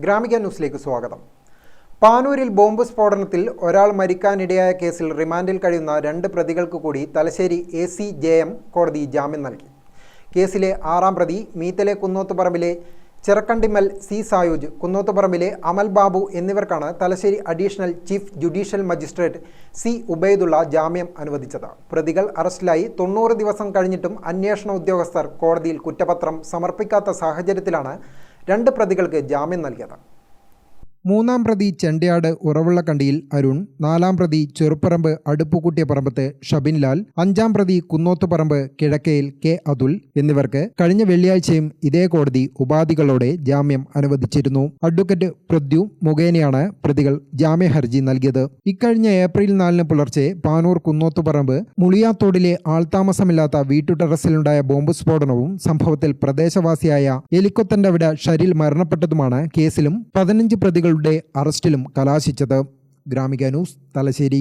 ഗ്രാമിക ന്യൂസിലേക്ക് സ്വാഗതം. പാനൂരിൽ ബോംബ് സ്ഫോടനത്തിൽ ഒരാൾ മരിക്കാനിടയായ കേസിൽ റിമാൻഡിൽ കഴിയുന്ന രണ്ട് പ്രതികൾക്ക് കൂടി Thalassery A C J M കോടതി ജാമ്യം നൽകി. കേസിലെ ആറാം പ്രതി മീത്തലെ കുന്നോത്തുപറമ്പിലെ ചിറക്കണ്ടിമൽ സി സായൂജ് കുന്നോത്തുപറമ്പിലെ അമൽ ബാബു എന്നിവർക്കാണ് Thalassery additional chief judicial magistrate C Ubaidulla ജാമ്യം അനുവദിച്ചത്. പ്രതികൾ അറസ്റ്റിലായി തൊണ്ണൂറ് ദിവസം കഴിഞ്ഞിട്ടും അന്വേഷണ ഉദ്യോഗസ്ഥർ കോടതിയിൽ കുറ്റപത്രം സമർപ്പിക്കാത്ത സാഹചര്യത്തിലാണ് രണ്ട് പ്രതികൾക്ക് ജാമ്യം നൽകിയത് മൂന്നാം പ്രതി ചെണ്ടയാട് ഉറവുള്ളക്കണ്ടിയിൽ അരുൺ നാലാം പ്രതി ചെറുപ്പറമ്പ് അടുപ്പുകൂട്ടിയ പറമ്പത്ത് ഷബിൻലാൽ അഞ്ചാം പ്രതി കുന്നോത്തുപറമ്പ് കിഴക്കയിൽ കെ അതുൽ എന്നിവർക്ക് കഴിഞ്ഞ വെള്ളിയാഴ്ചയും ഇതേ കോടതി ഉപാധികളോടെ ജാമ്യം അനുവദിച്ചിരുന്നു. അഡ്വക്കേറ്റ് പ്രദ്യു മുഖേനയാണ് പ്രതികൾ ജാമ്യ ഹർജി നൽകിയത്. ഇക്കഴിഞ്ഞ ഏപ്രിൽ നാലിന് പുലർച്ചെ പാനൂർ കുന്നോത്തുപറമ്പ് മുളിയാത്തോടിലെ ആൾതാമസമില്ലാത്ത വീട്ടു ടെറസിലുണ്ടായ ബോംബ് സ്ഫോടനവും സംഭവത്തിൽ പ്രദേശവാസിയായ എലിക്കൊത്തന്റെ വിട ഷരിൽ മരണപ്പെട്ടതുമാണ് കേസിലും പതിനഞ്ച് പ്രതികളുടെ അറസ്റ്റിലും കലാശിച്ചത് ഗ്രാമിക ന്യൂസ് തലശ്ശേരി